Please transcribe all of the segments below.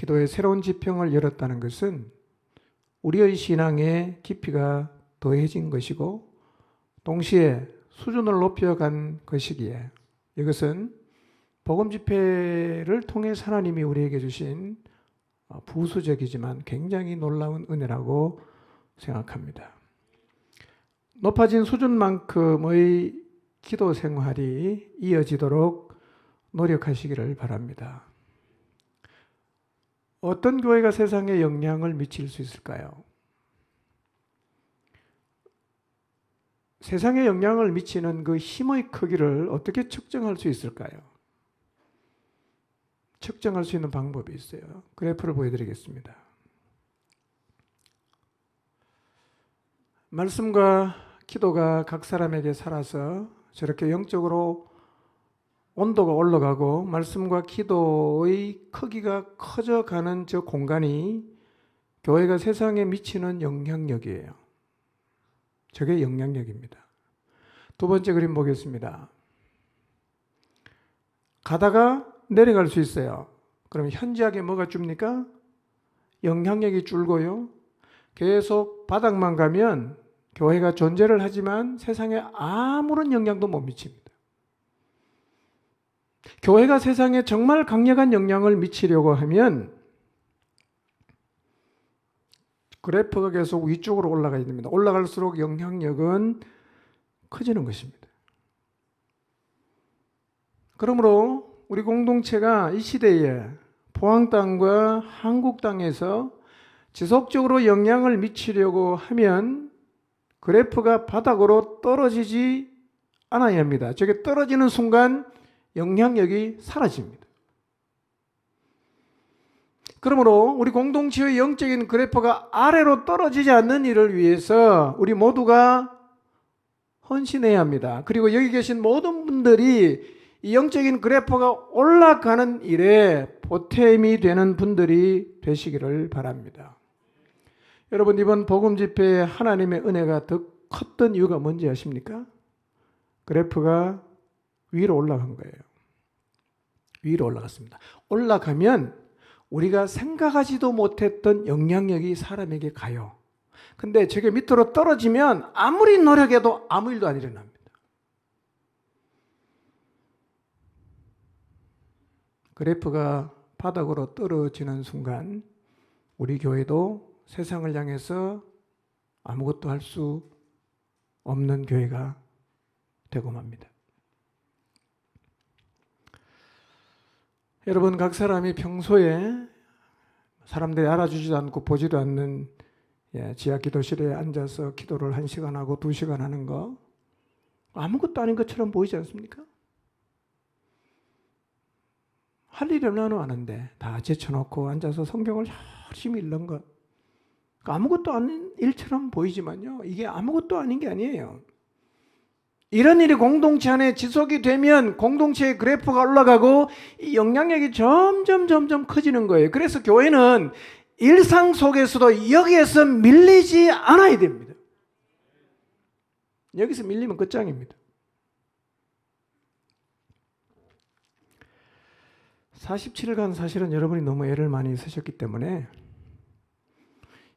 기도의 새로운 지평을 열었다는 것은 우리의 신앙의 깊이가 더해진 것이고 동시에 수준을 높여간 것이기에 이것은 복음 집회를 통해 하나님이 우리에게 주신 어, 부수적이지만 굉장히 놀라운 은혜라고 생각합니다. 높아진 수준만큼의 기도 생활이 이어지도록 노력하시기를 바랍니다. 어떤 교회가 세상에 영향을 미칠 수 있을까요? 세상에 영향을 미치는 그 힘의 크기를 어떻게 측정할 수 있을까요? 측정할 수 있는 방법이 있어요. 그래프를 보여드리겠습니다. 말씀과 기도가 각 사람에게 살아서 저렇게 영적으로 온도가 올라가고 말씀과 기도의 크기가 커져가는 저 공간이 교회가 세상에 미치는 영향력이에요. 저게 영향력입니다. 두 번째 그림 보겠습니다. 가다가 내려갈 수 있어요. 그럼 현지하게 뭐가 줍니까? 영향력이 줄고요. 계속 바닥만 가면 교회가 존재를 하지만 세상에 아무런 영향도 못 미칩니다. 교회가 세상에 정말 강력한 영향을 미치려고 하면 그래프가 계속 위쪽으로 올라가야 됩니다. 올라갈수록 영향력은 커지는 것입니다. 그러므로 우리 공동체가 이 시대에 포항 땅과 한국 땅에서 지속적으로 영향을 미치려고 하면 그래프가 바닥으로 떨어지지 않아야 합니다. 저게 떨어지는 순간 영향력이 사라집니다. 그러므로 우리 공동체의 영적인 그래프가 아래로 떨어지지 않는 일을 위해서 우리 모두가 헌신해야 합니다. 그리고 여기 계신 모든 분들이 이 영적인 그래프가 올라가는 일에 보탬이 되는 분들이 되시기를 바랍니다. 여러분 이번 복음 집회에 하나님의 은혜가 더 컸던 이유가 뭔지 아십니까? 그래프가 위로 올라간 거예요. 위로 올라갔습니다. 올라가면 우리가 생각하지도 못했던 영향력이 사람에게 가요. 근데 저게 밑으로 떨어지면 아무리 노력해도 아무 일도 안 일어납니다. 그래프가 바닥으로 떨어지는 순간 우리 교회도 세상을 향해서 아무것도 할 수 없는 교회가 되고 맙니다. 여러분 각 사람이 평소에 사람들이 알아주지도 않고 보지도 않는 예, 지하 기도실에 앉아서 기도를 한 시간 하고 두 시간 하는 거 아무것도 아닌 것처럼 보이지 않습니까? 할 일이 얼마나 많은데 다 제쳐놓고 앉아서 성경을 열심히 읽는 것. 아무것도 아닌 일처럼 보이지만요. 이게 아무것도 아닌 게 아니에요 이런 일이 공동체 안에 지속이 되면 공동체의 그래프가 올라가고 이 영향력이 점점 점점 커지는 거예요. 그래서 교회는 일상 속에서도 여기에서 밀리지 않아야 됩니다. 여기서 밀리면 끝장입니다. (47일간) 사실은 여러분이 너무 애를 많이 쓰셨기 때문에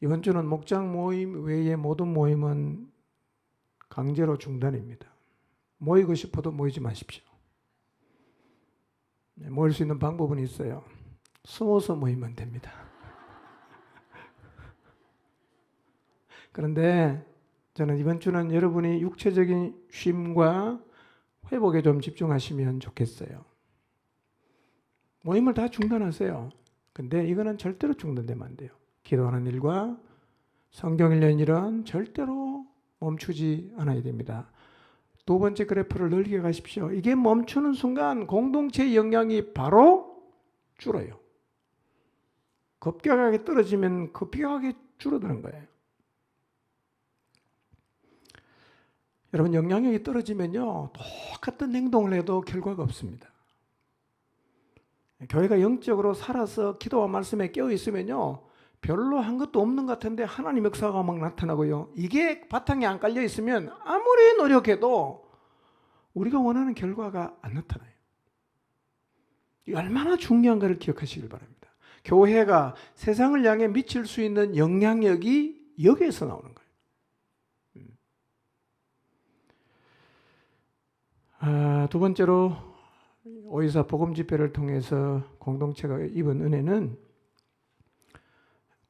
이번 주는 목장 모임 외의 모든 모임은 강제로 중단입니다. 모이고 싶어도 모이지 마십시오. 네, 모일 수 있는 방법은 있어요. 숨어서 모이면 됩니다. 그런데 저는 이번 주는 여러분이 육체적인 쉼과 회복에 좀 집중하시면 좋겠어요. 모임을 다 중단하세요. 근데 이거는 절대로 중단되면 안 돼요. 기도하는 일과 성경 읽는 일은 절대로 멈추지 않아야 됩니다. 두 번째 그래프를 늘게 가십시오. 이게 멈추는 순간 공동체의 영향이 바로 줄어요. 급격하게 떨어지면 급격하게 줄어드는 거예요. 여러분 영향력이 떨어지면요 똑같은 행동을 해도 결과가 없습니다. 교회가 영적으로 살아서 기도와 말씀에 깨어 있으면요 별로 한 것도 없는 것 같은데 하나님 역사가 막 나타나고요. 이게 바탕에 안 깔려 있으면 아무리 노력해도 우리가 원하는 결과가 안 나타나요. 얼마나 중요한가를 기억하시길 바랍니다. 교회가 세상을 향해 미칠 수 있는 영향력이 여기에서 나오는 거예요. 음. 아, 두 번째로 오이사 복음 집회를 통해서 공동체가 입은 은혜는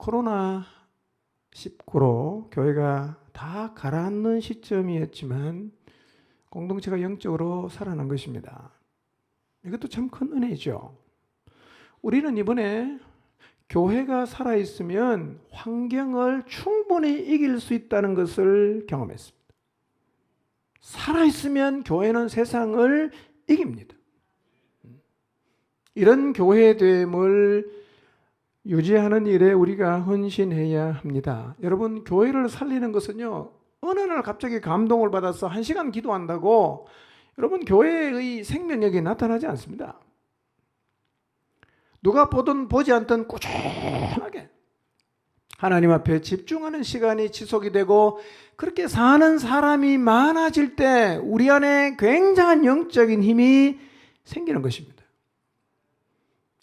코로나 19로 교회가 다 가라앉는 시점이었지만 공동체가 영적으로 살아난 것입니다. 이것도 참 큰 은혜죠. 우리는 이번에 교회가 살아있으면 환경을 충분히 이길 수 있다는 것을 경험했습니다. 살아있으면 교회는 세상을 이깁니다. 이런 교회됨을 유지하는 일에 우리가 헌신해야 합니다. 여러분, 교회를 살리는 것은요, 어느 날 갑자기 감동을 받아서 한 시간 기도한다고 여러분, 교회의 생명력이 나타나지 않습니다. 누가 보든 보지 않든 꾸준하게 하나님 앞에 집중하는 시간이 지속이 되고 그렇게 사는 사람이 많아질 때 우리 안에 굉장한 영적인 힘이 생기는 것입니다.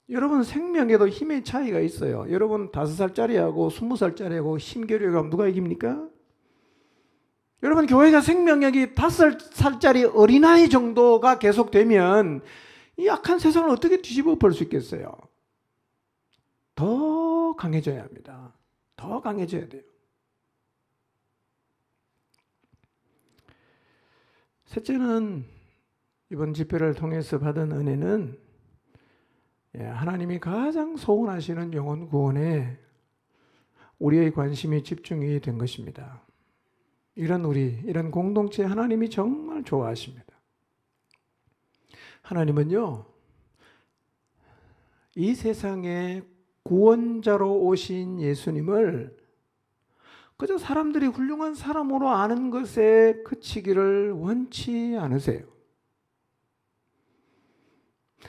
여러분 생명에도 힘의 차이가 있어요. 여러분 다섯 살짜리하고 스무 살짜리하고 힘교류가 누가 이깁니까? 여러분 교회가 생명력이 다섯 살짜리 어린아이 정도가 계속되면 이 약한 세상을 어떻게 뒤집어 볼 수 있겠어요? 더 강해져야 합니다. 더 강해져야 돼요. 셋째는 이번 집회를 통해서 받은 은혜는 예, 하나님이 가장 소원하시는 영혼 구원에 우리의 관심이 집중이 된 것입니다. 이런 우리, 이런 공동체 하나님이 정말 좋아하십니다. 하나님은요, 이 세상에 구원자로 오신 예수님을 그저 사람들이 훌륭한 사람으로 아는 것에 그치기를 원치 않으세요.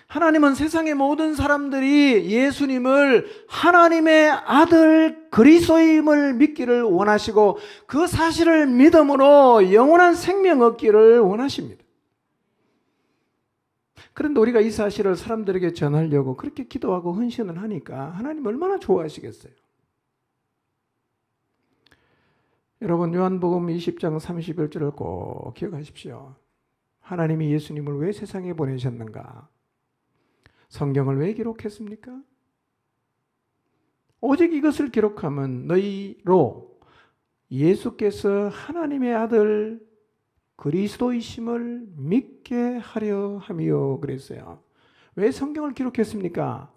하나님은 세상의 모든 사람들이 예수님을 하나님의 아들 그리스도임을 믿기를 원하시고 그 사실을 믿음으로 영원한 생명 얻기를 원하십니다. 그런데 우리가 이 사실을 사람들에게 전하려고 그렇게 기도하고 헌신을 하니까 하나님 얼마나 좋아하시겠어요? 여러분 요한복음 20장 31절을 꼭 기억하십시오. 하나님이 예수님을 왜 세상에 보내셨는가? 성경을 왜 기록했습니까? 오직 이것을 기록하면 너희로 예수께서 하나님의 아들 그리스도이심을 믿게 하려 함이요 그랬어요. 왜 성경을 기록했습니까?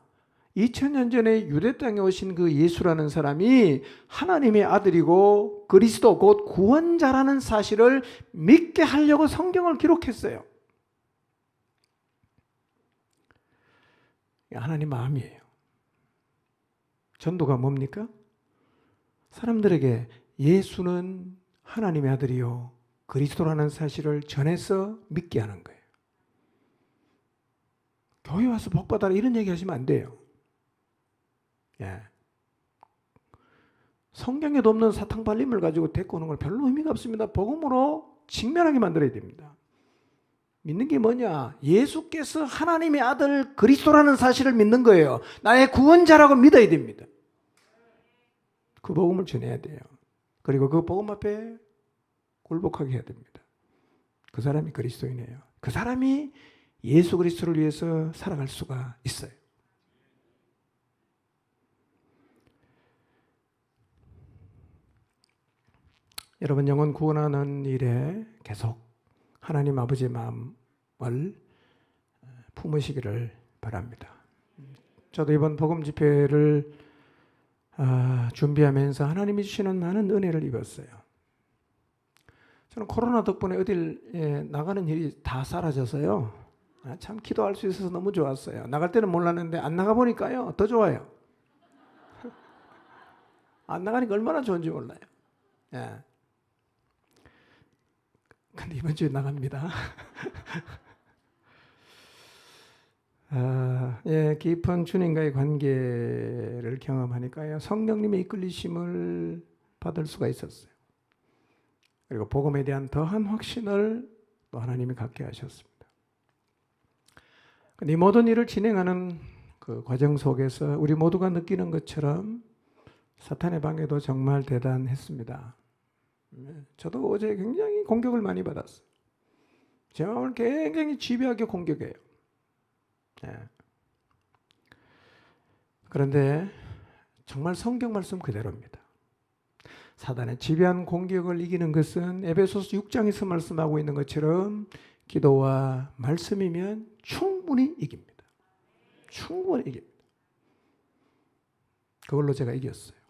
2000년 전에 유대 땅에 오신 그 예수라는 사람이 하나님의 아들이고 그리스도 곧 구원자라는 사실을 믿게 하려고 성경을 기록했어요. 하나님 마음이에요. 전도가 뭡니까? 사람들에게 예수는 하나님의 아들이요. 그리스도라는 사실을 전해서 믿게 하는 거예요. 교회 와서 복 받아라 이런 얘기 하시면 안 돼요. 예. 성경에도 없는 사탕 발림을 가지고 데리고 오는 건 별로 의미가 없습니다. 복음으로 직면하게 만들어야 됩니다. 믿는 게 뭐냐? 예수께서 하나님의 아들 그리스도라는 사실을 믿는 거예요. 나의 구원자라고 믿어야 됩니다. 그 복음을 전해야 돼요. 그리고 그 복음 앞에 굴복하게 해야 됩니다. 그 사람이 그리스도인이에요. 그 사람이 예수 그리스도를 위해서 살아갈 수가 있어요. 여러분 영혼 구원하는 일에 계속 하나님 아버지의 마음을 품으시기를 바랍니다. 저도 이번 복음 집회를 아, 준비하면서 하나님이 주시는 많은 은혜를 입었어요. 저는 코로나 덕분에 어딜 나가는 일이 다 사라져서요. 아, 참 기도할 수 있어서 너무 좋았어요. 나갈 때는 몰랐는데 안 나가 보니까요 더 좋아요. 안 나가니까 얼마나 좋은지 몰라요. 예. 근데 이번 주에 나갑니다. 아, 예, 깊은 주님과의 관계를 경험하니까요. 성령님의 이끌리심을 받을 수가 있었어요. 그리고 복음에 대한 더한 확신을 또 하나님이 갖게 하셨습니다. 근데 이 모든 일을 진행하는 그 과정 속에서 우리 모두가 느끼는 것처럼 사탄의 방해도 정말 대단했습니다. 네, 저도 어제 굉장히 공격을 많이 받았어요. 제 마음을 굉장히 집요하게 공격해요. 네. 그런데 정말 성경 말씀 그대로입니다. 사단의 지배한 공격을 이기는 것은 에베소서 6장에서 말씀하고 있는 것처럼 기도와 말씀이면 충분히 이깁니다. 충분히 이깁니다. 그걸로 제가 이겼어요.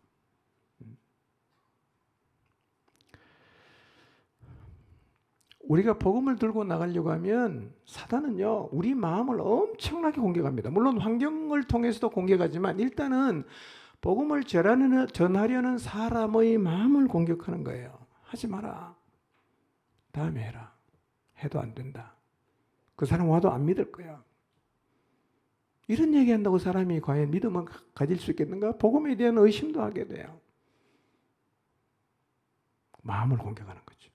우리가 복음을 들고 나가려고 하면 사단은요, 우리 마음을 엄청나게 공격합니다. 물론 환경을 통해서도 공격하지만 일단은 복음을 전하려는, 사람의 마음을 공격하는 거예요. 하지 마라. 다음에 해라. 해도 안 된다. 그 사람 와도 안 믿을 거야. 이런 얘기 한다고 사람이 과연 믿음을 가질 수 있겠는가? 복음에 대한 의심도 하게 돼요. 마음을 공격하는 거죠.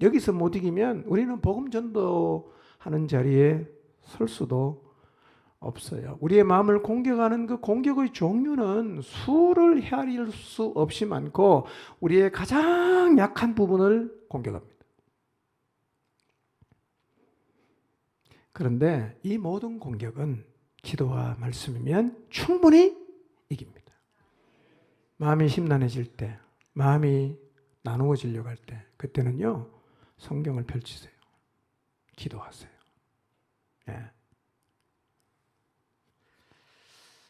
여기서 못 이기면 우리는 복음 전도하는 자리에 설 수도 없어요. 우리의 마음을 공격하는 그 공격의 종류는 수를 헤아릴 수 없이 많고 우리의 가장 약한 부분을 공격합니다. 그런데 이 모든 공격은 기도와 말씀이면 충분히 이깁니다. 마음이 심란해질 때, 마음이 나누어지려고 할 때, 그때는요, 성경을 펼치세요. 기도하세요. 예.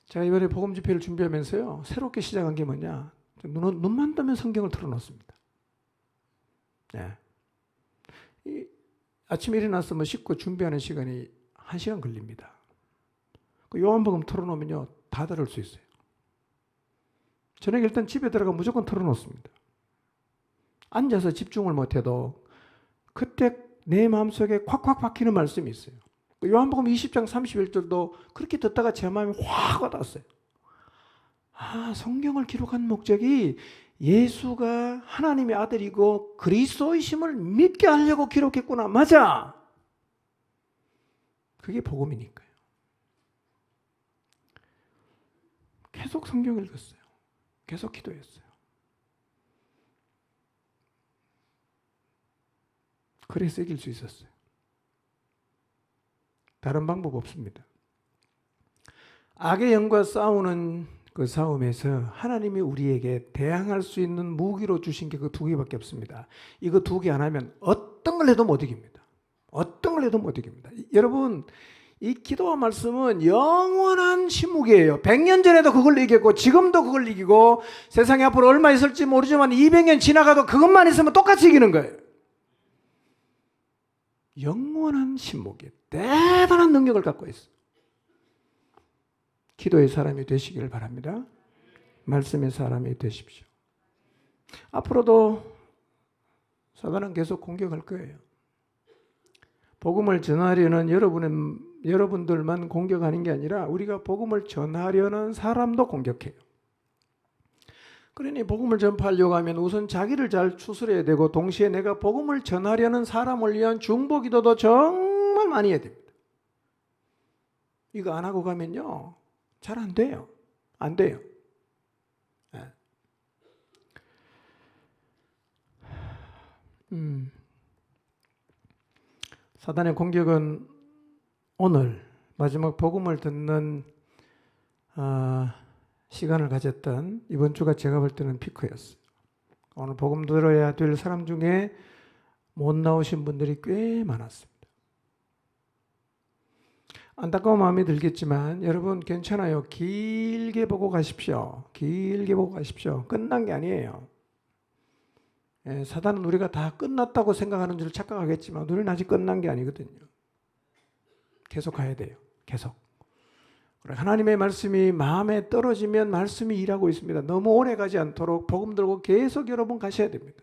제가 이번에 복음 집회를 준비하면서요, 새롭게 시작한 게 뭐냐? 눈, 눈만 뜨면 성경을 틀어놓습니다. 예. 이, 아침에 일어나서 뭐 씻고 준비하는 시간이 한 시간 걸립니다. 그 요한복음 틀어놓으면요, 다 들을 수 있어요. 저녁에 일단 집에 들어가 무조건 틀어놓습니다. 앉아서 집중을 못해도 그때 내 마음속에 콱콱 박히는 말씀이 있어요. 그 요한복음 20장 31절도 그렇게 듣다가 제 마음이 확 와닿았어요. 아, 성경을 기록한 목적이 예수가 하나님의 아들이고 그리스도이심을 믿게 하려고 기록했구나. 맞아. 그게 복음이니까요. 계속 성경 읽었어요. 계속 기도했어요. 그래서 이길 수 있었어요. 다른 방법 없습니다. 악의 영과 싸우는 그 싸움에서 하나님이 우리에게 대항할 수 있는 무기로 주신 게 그 두 개밖에 없습니다. 이거 두 개 안 하면 어떤 걸 해도 못 이깁니다. 어떤 걸 해도 못 이깁니다. 여러분, 이 기도와 말씀은 영원한 침묵이에요. 100년 전에도 그걸 이겼고, 지금도 그걸 이기고, 세상에 앞으로 얼마 있을지 모르지만 200년 지나가도 그것만 있으면 똑같이 이기는 거예요. 영원한 침묵이 대단한 능력을 갖고 있어. 기도의 사람이 되시기를 바랍니다. 말씀의 사람이 되십시오. 앞으로도 사단은 계속 공격할 거예요. 복음을 전하려는 여러분의, 여러분들만 공격하는 게 아니라 우리가 복음을 전하려는 사람도 공격해요. 그러니 복음을 전파하려고 하면 우선 자기를 잘 추스려야 되고 동시에 내가 복음을 전하려는 사람을 위한 중보 기도도 정말 많이 해야 됩니다. 이거 안 하고 가면요 잘 안 돼요. 안 돼요. 네. 음. 사단의 공격은 오늘 마지막 복음을 듣는 아, 시간을 가졌던 이번 주가 제가 볼 때는 피크였어요. 오늘 복음 들어야 될 사람 중에 못 나오신 분들이 꽤 많았습니다. 안타까운 마음이 들겠지만 여러분 괜찮아요. 길게 보고 가십시오. 길게 보고 가십시오. 끝난 게 아니에요. 예, 사단은 우리가 다 끝났다고 생각하는 줄 착각하겠지만 우리는 아직 끝난 게 아니거든요. 계속 가야 돼요. 계속. 하나님의 말씀이 마음에 떨어지면 말씀이 일하고 있습니다. 너무 오래 가지 않도록 복음 들고 계속 여러분 가셔야 됩니다.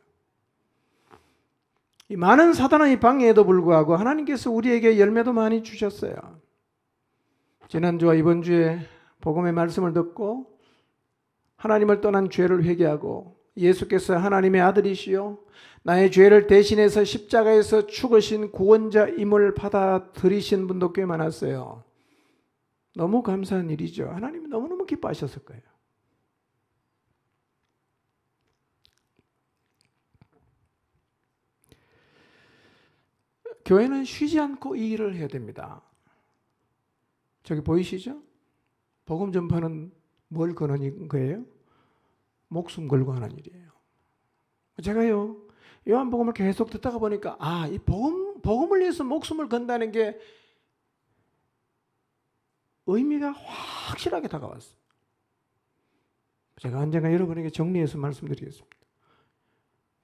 이 많은 사단의 방해에도 불구하고 하나님께서 우리에게 열매도 많이 주셨어요. 지난주와 이번 주에 복음의 말씀을 듣고 하나님을 떠난 죄를 회개하고 예수께서 하나님의 아들이시요 나의 죄를 대신해서 십자가에서 죽으신 구원자임을 받아들이신 분도 꽤 많았어요. 너무 감사한 일이죠. 하나님이 너무너무 기뻐하셨을 거예요. 교회는 쉬지 않고 이 일을 해야 됩니다. 저기 보이시죠? 복음 전파는 뭘 거는 거예요? 목숨 걸고 하는 일이에요. 제가요, 요한복음을 계속 듣다가 보니까, 아, 이 복음, 복음을 위해서 목숨을 건다는 게 의미가 확실하게 다가왔어요. 제가 언젠가 여러분에게 정리해서 말씀드리겠습니다.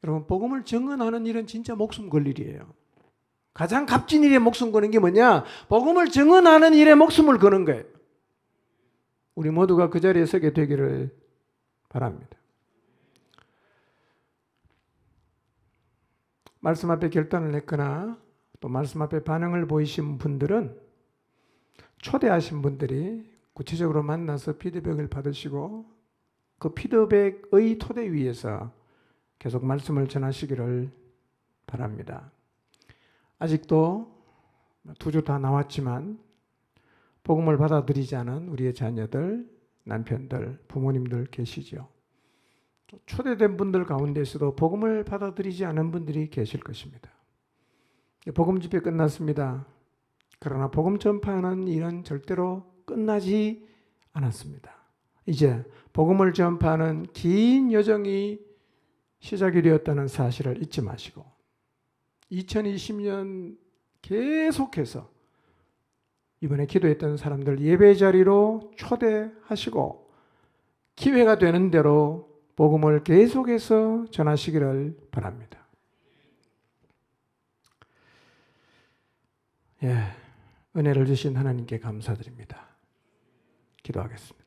여러분, 복음을 증언하는 일은 진짜 목숨 걸 일이에요. 가장 값진 일에 목숨 거는 게 뭐냐? 복음을 증언하는 일에 목숨을 거는 거예요. 우리 모두가 그 자리에 서게 되기를 바랍니다. 말씀 앞에 결단을 냈거나 또 말씀 앞에 반응을 보이신 분들은 초대하신 분들이 구체적으로 만나서 피드백을 받으시고 그 피드백의 토대 위에서 계속 말씀을 전하시기를 바랍니다. 아직도 두 주 다 나왔지만 복음을 받아들이지 않은 우리의 자녀들, 남편들, 부모님들 계시죠. 또 초대된 분들 가운데서도 복음을 받아들이지 않은 분들이 계실 것입니다. 복음 집회 끝났습니다. 그러나 복음 전파하는 일은 절대로 끝나지 않았습니다. 이제 복음을 전파하는 긴 여정이 시작이 되었다는 사실을 잊지 마시고 2020년 계속해서 이번에 기도했던 사람들 예배 자리로 초대하시고 기회가 되는 대로 복음을 계속해서 전하시기를 바랍니다. 예, 은혜를 주신 하나님께 감사드립니다. 기도하겠습니다.